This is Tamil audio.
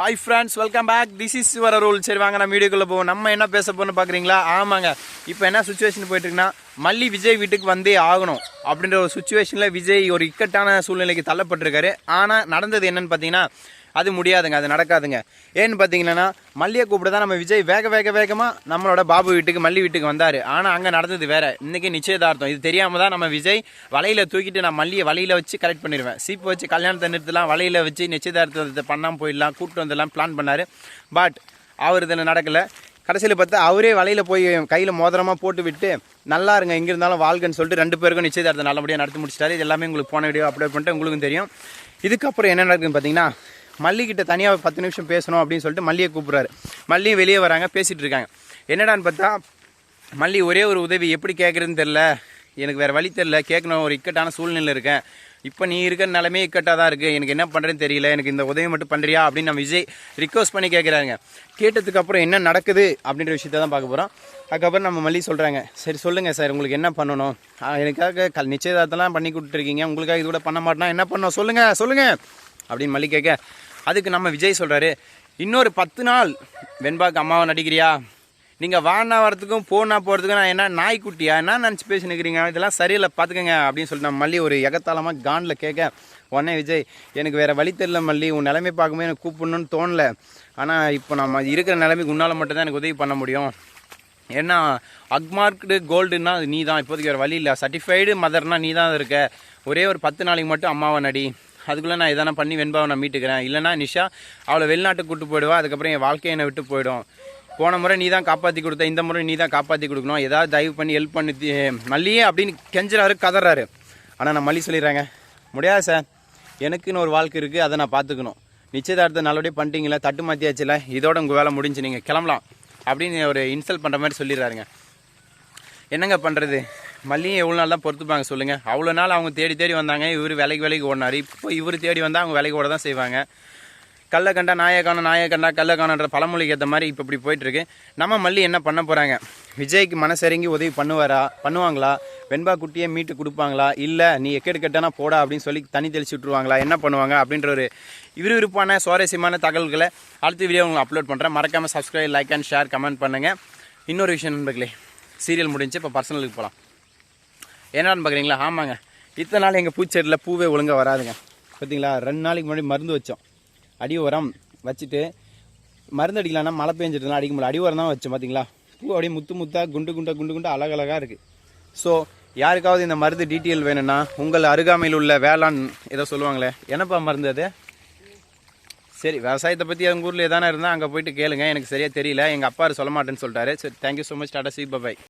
Hi friends welcome back this is வர ரூல் சரி வாங்க நம்ம வீடியோக்குள்ளே போவோம். நம்ம என்ன பேச போகணும்னு பார்க்குறீங்களா ஆமாங்க. இப்போ என்ன சுச்சுவேஷன் போயிட்டுருக்குன்னா மல்லி விஜய் வீட்டுக்கு வந்தே ஆகணும் அப்படின்ற ஒரு சுச்சுவேஷனில் விஜய் ஒரு இக்கட்டான சூழ்நிலைக்கு தள்ளப்பட்டிருக்காரு. ஆனால் நடந்தது என்னன்னு பார்த்தீங்கன்னா அது முடியாதுங்க அது நடக்காதுங்க. ஏன்னு பார்த்தீங்கன்னா மல்லியை கூப்பிட்டு தான் நம்ம விஜய் வேக வேக வேகமாக நம்மளோட பாபு வீட்டுக்கு மல்லி வீட்டுக்கு வந்தார். ஆனால் அங்கே நடந்தது வேறு. இன்றைக்கி நிச்சயதார்த்தம். இது தெரியாமல் தான் நம்ம விஜய் வலையில் தூக்கிட்டு நான் மல்லியை வலையில் வச்சு கரெக்ட் பண்ணிடுவேன். சீப்பு வச்சு கல்யாணத்தை நிறுத்தலாம் வலையில் வச்சு நிச்சயதார்த்தத்தை பண்ணாமல் போயிடலாம் கூப்பிட்டு வந்துடலாம் பிளான் பண்ணார். பட் அவர் இதில் நடக்கலை. கடைசியில் பார்த்தா அவரே வலையில் போய் கையில் மோதிரமாக போட்டு விட்டு நல்லா இருங்க எங்கே இருந்தாலும் வாழ்கன்னு சொல்லிட்டு ரெண்டு பேருக்கும் நிச்சயதார்த்தம் நல்லபடியாக நடத்தி முடிச்சிட்டாரு. இது எல்லாமே உங்களுக்கு போன வீடியோ அப்லோட் பண்ணிட்டு உங்களுக்கும் தெரியும். இதுக்கப்புறம் என்ன நடக்குதுன்னு பார்த்தீங்கன்னா மல்லிகிட்ட தனியாக பத்து நிமிஷம் பேசணும் அப்படின்னு சொல்லிட்டு மல்லியை கூப்பிட்றாரு. மல்லியும் வெளியே வராங்க பேசிகிட்டு இருக்காங்க. என்னடான்னு பார்த்தா மல்லி ஒரே ஒரு உதவி எப்படி கேட்குறதுன்னு தெரில எனக்கு வேறு வழி தெரில கேட்கணும் ஒரு இக்கட்டான சூழ்நிலை இருக்கேன். இப்போ நீ இருக்கிற நிலமே இக்கட்டாக தான் இருக்குது எனக்கு என்ன பண்ணுறேன்னு தெரியல. எனக்கு இந்த உதவி மட்டும் பண்ணுறியா அப்படின்னு நம்ம விஜய் ரிக்வஸ்ட் பண்ணி கேட்குறாங்க கேட்டதுக்கப்புறம் என்ன நடக்குது அப்படின்ற விஷயத்த தான் பார்க்க போகிறோம் அதுக்கப்புறம் நம்ம மல்லி சொல்கிறாங்க சரி சொல்லுங்கள் சார் உங்களுக்கு என்ன பண்ணணும்? எனக்காக கல் நிச்சயதார்த்தம்லாம் பண்ணி கொடுத்துருக்கீங்க உங்களுக்காக இது கூட பண்ண மாட்டேன்னா என்ன பண்ணணும்? சொல்லுங்கள் சொல்லுங்கள் அப்படின்னு மல்லி கேட்க அதுக்கு நம்ம விஜய் சொல்கிறாரு இன்னொரு பத்து நாள் வெண்பாக்கு அம்மாவை நடிக்கிறியா? நீங்கள் வானா வரத்துக்கும் போனா போகிறதுக்கும் நான் என்ன நாய்க்குட்டியா? என்ன நினச்சி பேசி நிற்கிறீங்க இதெல்லாம் சரியில்லை பார்த்துக்கங்க அப்படின்னு சொல்லிட்டு நான் மல்லி ஒரு எகத்தாளமாக காண்டில் கேட்க உடனே விஜய் எனக்கு வேறு வழி தெரியல மல்லி உன் நிலைமை பார்க்கும்போது எனக்கு கூப்பிடணும்னு தோணல. ஆனால் இப்போ நம்ம இருக்கிற நிலைமைக்கு உன்னால் மட்டும்தான் எனக்கு உதவி பண்ண முடியும். ஏன்னா அக்மார்க்டு கோல்டுன்னா அது நீ தான் இப்போதைக்கு வேறு வழி இல்லை. சர்டிஃபைடு மதர்னால் நீ தான் இருக்க. ஒரே ஒரு பத்து நாளைக்கு மட்டும் அம்மாவை நடி. அதுக்குள்ளே நான் எதனா பண்ணி வெண்பாவை நான் மீட்டுக்கிறேன். இல்லைனா நிஷா அவளை வெளிநாட்டுக்கு கூட்டு போயிடுவா அதுக்கப்புறம் என் வாழ்க்கையை என்னை விட்டு போயிடும். போன முறை நீ தான் காப்பாற்றி கொடுத்த இந்த முறை நீ தான் காப்பாற்றி கொடுக்கணும். ஏதாவது தயவு பண்ணி ஹெல்ப் பண்ணி மல்லியே அப்படின்னு கெஞ்சுறாரு கதறாரு. ஆனால் நான் மல்லி சொல்லிடுறேங்க. முடியாது சார். எனக்குன்னு ஒரு வாழ்க்கை இருக்குது அதை நான் பார்த்துக்கணும். நிச்சயதார்த்தம் நல்லபடியாக பண்ணிட்டீங்களா தட்டு மாற்றியாச்சுல இதோட உங்கள் வேலை முடிஞ்சு நீங்கள் கிளம்பலாம் அப்படின்னு ஒரு இன்சல்ட் பண்ணுற மாதிரி சொல்லிடுறாருங்க. என்னங்க பண்ணுறது மல்லியும் எவ்வளோ நாள் தான் பொறுத்துப்பாங்க சொல்லுங்கள் அவ்வளோ நாள் அவங்க தேடி தேடி வந்தாங்க. இவர் விலைக்கு விலைக்கு ஓடினார். இப்போ இவர் தேடி வந்தால் அவங்க விலைக்கு ஓட தான் செய்வாங்க. கல்ல கண்டா நாயை காணும் நாயை கண்டா கல்ல காணுன்ற பழமொழிக்கு ஏற்ற மாதிரி இப்போ இப்படி போயிட்டுருக்கு. நம்ம மல்லி என்ன பண்ண போகிறாங்க விஜய்க்கு மனசிறங்கி உதவி பண்ணுவாரா? பண்ணுவாங்களா? வெண்பா குட்டியை மீட்டு கொடுப்பாங்களா? இல்லை நீ எக்கெடு கெட்டனா போடா அப்படின்னு சொல்லி தண்ணி தெளிச்சு விட்ருவாங்களா என்ன பண்ணுவாங்க? அப்படின்ற ஒரு விறுவிறுப்பான சுவாரஸ்யமான தகவல்களை அடுத்த வீடியோ உங்களுக்கு அப்லோட் பண்ணுறேன் மறக்காமல் subscribe like and share comment பண்ணுங்கள் இன்னொரு விஷயம் நண்பர்களே. சீரியல் முடிஞ்சு இப்போ பர்சனலுக்கு போகலாம் என்னன்னு பார்க்குறீங்களா ஆமாங்க. இத்தனை நாள் எங்கள் பூச்செடியில் பூவே ஒழுங்காக வராதுங்க. பார்த்தீங்களா ரெண்டு நாளைக்கு முன்னாடி மருந்து வச்சோம். அடி உரம் வச்சுட்டு மருந்து அடிக்கலாம்னா மழை பெஞ்சிட்டுலாம் அடிக்க முடியல. அடி உரம் தான் வச்சோம் பார்த்தீங்களா பூ அப்படியே முத்து முத்தாக குண்டு குண்டா குண்டு குண்டா அழகழகாக இருக்குது ஸோ யாருக்காவது இந்த மருந்து டீட்டெயில் வேணும்னா உங்கள் அருகாமையில் உள்ள வேளாண் ஏதோ சொல்லுவாங்களே என்னப்பா மருந்து அது? சரி விவசாயத்தை பற்றி எங்கள் ஊரில் எதானே இருந்தால் அங்கே போயிட்டு கேளுங்க. எனக்கு சரியாக தெரியல. எங்கள் அப்பா சொல்ல மாட்டேன்னு சொல்லிட்டாரு. சரி thank you so much tata see bye